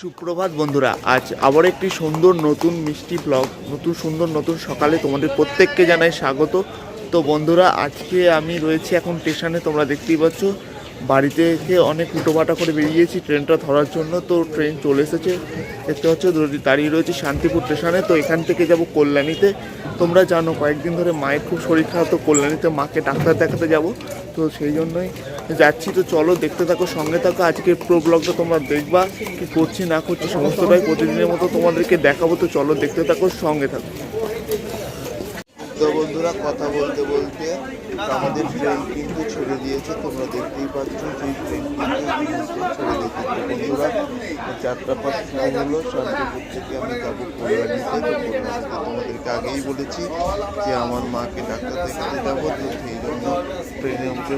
সুপ্রভাত বন্ধুরা, আজ আবার একটি সুন্দর নতুন মিষ্টি ব্লগ, নতুন সুন্দর নতুন সকালে তোমাদের প্রত্যেককে জানাই স্বাগত। তো বন্ধুরা, আজকে আমি রয়েছি এখন স্টেশনে, তোমরা দেখতেই পাচ্ছ। বাড়ি থেকে অনেক উটোপাটা করে বেরিয়েছি ট্রেনটা ধরার জন্য, তো ট্রেন চলে এসেছে। দেখতে দড়ি- দাঁড়িয়ে রয়েছে শান্তিপুর স্টেশনে, তো এখান থেকে যাব কল্যাণীতে। তোমরা জানো, কয়েকদিন ধরে মায়ের খুব শরীর খারাপ, তো কল্যাণীতে মাকে ডাক্তার দেখাতে যাব। তো সেই জন্যই যাচ্ছি। তো চলো, দেখতে থাকো, সঙ্গে থাকো। আজকে প্রো ব্লগটা তোমরা দেখবা, কি করছি, না করছি, সমস্তটাই প্রতিদিনের মতো তোমাদেরকে দেখাবো। তো চলো, দেখতে থাকো, সঙ্গে থাকো। বন্ধুরা কথা বলতে বলতে আমাদের ট্রেন কিন্তু ছেড়ে দিয়েছে তোমরা দেখতেই পাচ্ছ যে ট্রেন কিন্তু ছেড়ে দিয়েছে তো তোমাদেরকে আগেই বলেছি যে আমার মাকে ডাক্তার দেখাতে যাব তো ট্রেনে উঠে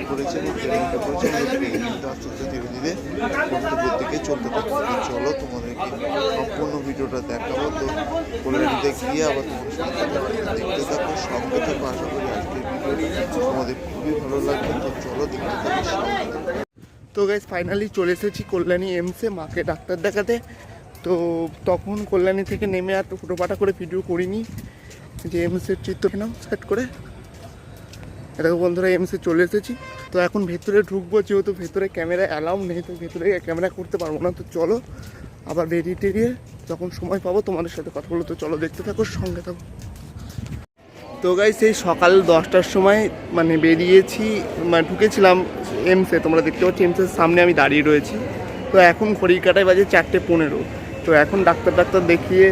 ধীরে ধীরে গন্তব্যের দিকে চলতে থাকবে চলো তোমাদেরকে সম্পূর্ণ ভিডিওটা দেখাবো তো কল্যাণীতে গিয়ে আবার তোমার বলব। দেখতে থাকো সঙ্গে থাকো আশা করি আজকের ভিডিও তোমাদের খুবই ভালো লাগবে তো চলো দেখতে সঙ্গে থাকো তো গাইজ ফাইনালি চলে এসেছি কল্যাণী এমসে মাকে ডাক্তার দেখাতে। তো তখন কল্যাণী থেকে নেমে আর ফুটোপাটা করে ভিডিও করিনি। যে এমসের চিত্র নাম সেট করে। এরকম বন্ধুরা এমসে চলে এসেছি। তো এখন ভেতরে ঢুকবো, যেহেতু ভেতরে ক্যামেরা অ্যালাউ নেই, তো ভেতরে ক্যামেরা করতে পারব না। তো চলো, আবার বেরিয়ে টেরিয়ে যখন সময় পাবো তোমাদের সাথে কথা বলো তো চলো, দেখতে থাকো, সঙ্গে থাকো। তো গাই সেই সকাল দশটার সময় মানে বেরিয়েছি মানে ঢুকেছিলাম এমসে তোমরা দেখতে পাচ্ছ এমসের সামনে আমি দাঁড়িয়ে রয়েছি। তো এখন ঘড়ির কাটায় বাজে চারটে পনেরো। তো এখন ডাক্তার ডাক্তার দেখিয়ে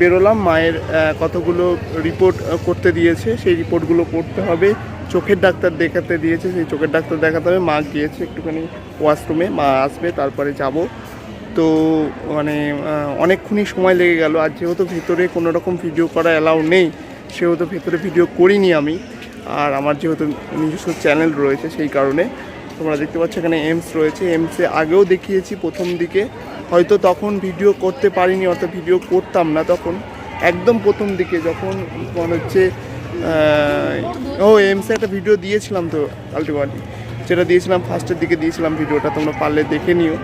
বেরোলাম। মায়ের কতগুলো রিপোর্ট করতে দিয়েছে, সেই রিপোর্টগুলো করতে হবে। চোখের ডাক্তার দেখাতে দিয়েছে, সেই চোখের ডাক্তার দেখাতে হবে। মা গিয়েছে একটুখানি ওয়াশরুমে মা আসবে, তারপরে যাব। তো মানে অনেকক্ষণই সময় লেগে গেল। আর যেহেতু ভিতরে কোনো রকম ভিডিও করা অ্যালাউ নেই সেহেতু ভেতরে ভিডিও করিনি আমি। আর আমার যেহেতু নিজস্ব চ্যানেল রয়েছে সেই কারণে তোমরা দেখতে পাচ্ছ এখানে এমস রয়েছে। এমসে আগেও দেখিয়েছি প্রথম দিকে। হয়তো তখন ভিডিও করতে পারিনি, অর্থাৎ ভিডিও করতাম না তখন। একদম প্রথম দিকে যখন মনে হচ্ছে ও এমসে একটা ভিডিও দিয়েছিলাম তো আলটিমেটলি যেটা দিয়েছিলাম ফার্স্টের দিকে দিয়েছিলাম ভিডিওটা তোমরা পারলে দেখে নিও।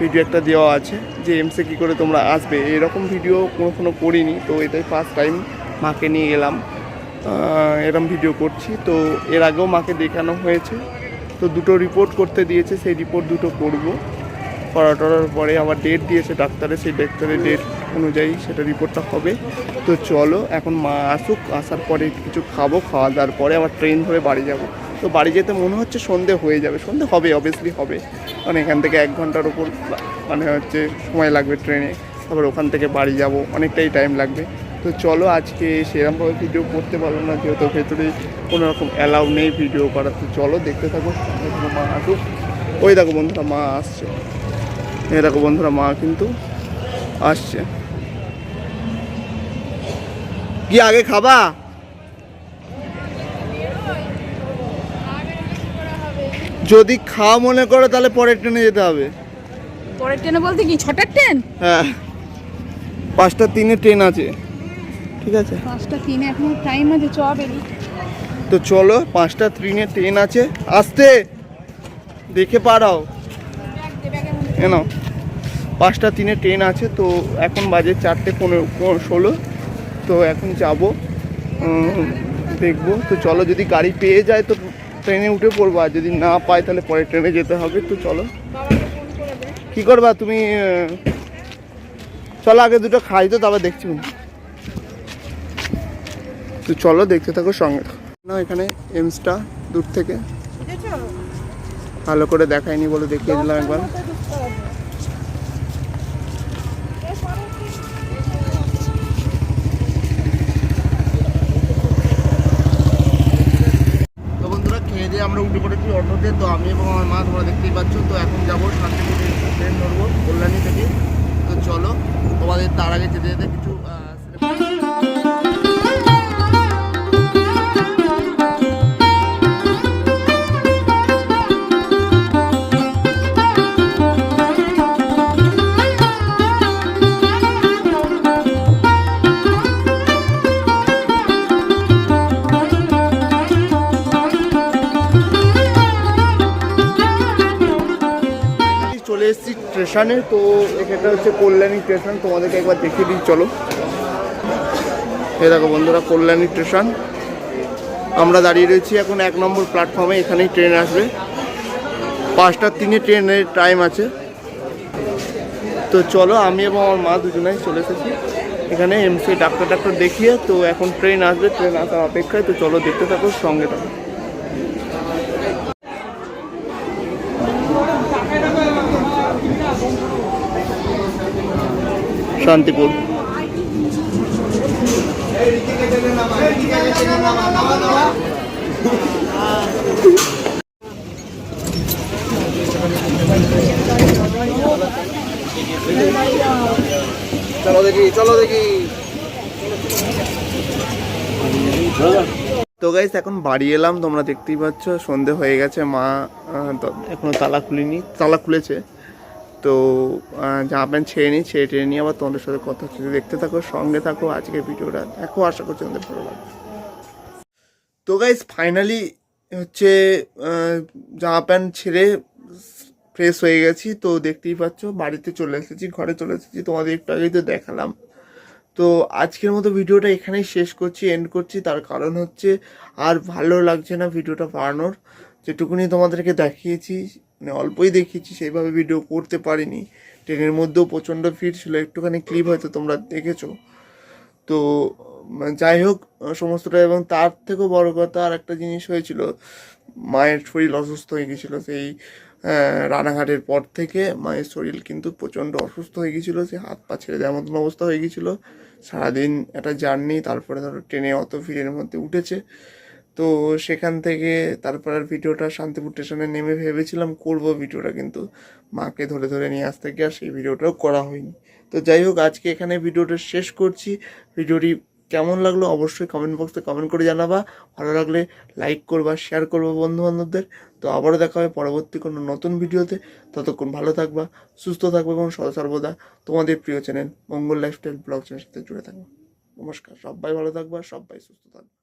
ভিডিও একটা দেওয়া আছে যে এমসে কী করে তোমরা আসবে। এরকম ভিডিও কখনো করিনি, তো এটাই ফার্স্ট টাইম মাকে নিয়ে গেলাম। এরম ভিডিও করছি। তো এর আগেও মাকে দেখানো হয়েছে। তো দুটো রিপোর্ট করতে দিয়েছে। সেই রিপোর্ট দুটো করব। করা টরার পরে আবার ডেট দিয়েছে ডাক্তারে। সেই ডাক্তারের ডেট অনুযায়ী সেটা রিপোর্টটা হবে। তো চলো, এখন মা আসুক, আসার পরে কিছু খাব, খাওয়া দাওয়ার পরে আবার ট্রেন ধরে বাড়ি যাব। তো বাড়ি যেতে মনে হচ্ছে সন্ধে হয়ে যাবে। সন্ধে হবে অবভিয়াসলি হবে। কারণ এখান থেকে এক ঘণ্টার উপর মানে হচ্ছে সময় লাগবে ট্রেনে তারপর ওখান থেকে বাড়ি যাব। অনেকটাই টাইম লাগবে। তো চলো আজকে সেরকমভাবে ভিডিও করতে পারব না যেহেতু ভেতরে কোনো রকম অ্যালাউ নেই ভিডিও করার তো চলো দেখতে থাকো, মা আসুক। ওই দেখো বন্ধুরা মা আসছে। এই দেখো বন্ধুরা মা কিন্তু আসছে। কি আগে খাবা? যদি খাওয়া মনে করো তাহলে পরের ট্রেনে যেতে হবে। পরের ট্রেনে বলতে কি ছটার ট্রেন হ্যাঁ। পাঁচটা তিনে ট্রেন আছে। ঠিক আছে? পাঁচটা তিনে এখনও টাইম আছে চ বেরি। তো চলো পাঁচটা ট্রেনে ট্রেন আছে। আসতে! দেখে পারাও। এনো পাঁচটা তিনে ট্রেন আছে তো এখন বাজে চারটে পনেরো পনেরো ষোলো। তো এখন যাব দেখব। তো চলো যদি গাড়ি পেয়ে যায় তো ট্রেনে উঠে পড়ব। আর যদি না পাই তাহলে পরে ট্রেনে যেতে হবে। তো চলো। কি করবা তুমি? চলো আগে দুটো খাই তো তারপর দেখছি। তো চলো দেখতে থাকো সঙ্গে। না এখানে এমসটা দূর থেকে। ভালো করে দেখায়নি বলে দেখিয়ে দিলাম একবার। আমরা উঠে পড়েছি অটোতে। তো আমি এবং আমার মা তোমরা দেখতেই পাচ্ছ। তো এখন যাব শান্তিপুর ট্রেন ধরবো কল্যাণী থেকে। তো চলো তোমাদের তার আগে যেতে যেতে কিছু স্টেশনে, তো এখানটা হচ্ছে কল্যাণী স্টেশন, তোমাদেরকে একবার দেখিয়ে দিই, চলো। এই দেখো বন্ধুরা, কল্যাণী স্টেশন। আমরা দাঁড়িয়ে রয়েছি এখন এক নম্বর প্ল্যাটফর্মে, এখানেই ট্রেন আসবে। পাঁচটার তিনে ট্রেনের টাইম আছে। তো চলো, আমি এবং আমার মা দুজনেই চলে এসেছি। এখানে এমসি ডাক্তার ডাক্তার দেখিয়ে, তো এখন ট্রেন আসবে, ট্রেন আসার অপেক্ষায়। তো চলো, দেখতে থাকো, সঙ্গে থাকো। শান্তিপুর। চলো দেখি চলো দেখি। তো গাইস এখন বাড়ি এলাম তোমরা দেখতেই পাচ্ছ সন্ধে হয়ে গেছে মা এখনও তালা খুলিনি। তালা খুলেছে। তো জামা প্যান্ট ছেড়ে নিই ছেড়ে টেড়ে নিয়ে আবার তোমাদের সাথে কথা হচ্ছে। দেখতে থাকো, সঙ্গে থাকো, আজকের ভিডিওটা দেখো, আশা করছি তোমাদের ভালো লাগবে। তো গাইস ফাইনালি হচ্ছে জামা প্যান্ট ছেড়ে ফ্রেশ হয়ে গেছি। তো দেখতেই পাচ্ছ, বাড়িতে চলে এসেছি, ঘরে চলে এসেছি। তোমাদের একটু আগেই তো দেখালাম। তো আজকের মতো ভিডিওটা এখানেই শেষ করছি এন্ড করছি। তার কারণ হচ্ছে, আর ভালো লাগছে না ভিডিওটা বানানোর যেটুকুনি তোমাদেরকে দেখিয়েছি মানে অল্পই দেখিয়েছি সেইভাবে ভিডিও করতে পারিনি। ট্রেনের মধ্যেও প্রচণ্ড ভিড় ছিল একটুখানি ক্লিপ হয়তো তোমরা দেখেছ। তো উম, যাই হোক সমস্তটা এবং তার থেকেও বড় কথা আর একটা জিনিস হয়েছিল মায়ের শরীর অসুস্থ হয়ে গেছিল সেই রানাঘাটের পর থেকে মায়ের শরীর কিন্তু প্রচণ্ড অসুস্থ হয়ে গেছিল সে হাত পা ছেড়ে দেওয়ার মতন অবস্থা হয়ে গেছিল। সারাদিন একটা জার্নি তারপরে ধরো ট্রেনে অত ভিড়ের মধ্যে উঠেছে। তো সেখান থেকে তারপর আর ভিডিওটা শান্তিপুর স্টেশনে নেমে ভেবেছিলাম, করব ভিডিওটা কিন্তু মাকে ধরে ধরে নিয়ে আসতে গিয়ে আর সেই ভিডিওটাও করা হয়নি। তো যাই হোক, আজকে এখানে ভিডিওটা শেষ করছি। ভিডিওটি কেমন লাগল অবশ্যই কমেন্ট বক্সে কমেন্ট করে জানাবা। ভালো লাগলে লাইক করবা শেয়ার করবা বন্ধু বান্ধবদের তো আবারও দেখা হবে পরবর্তী কোনো নতুন ভিডিওতে। ততক্ষণ ভালো থাকবা, সুস্থ থাকবে এবং সর্বদা তোমাদের প্রিয় চ্যানেল মঙ্গল লাইফস্টাইল ব্লগ চ্যানেলের সাথে জুড়ে থাকবে। নমস্কার, সবাই ভালো থাকবা, সবাই সুস্থ থাকবে।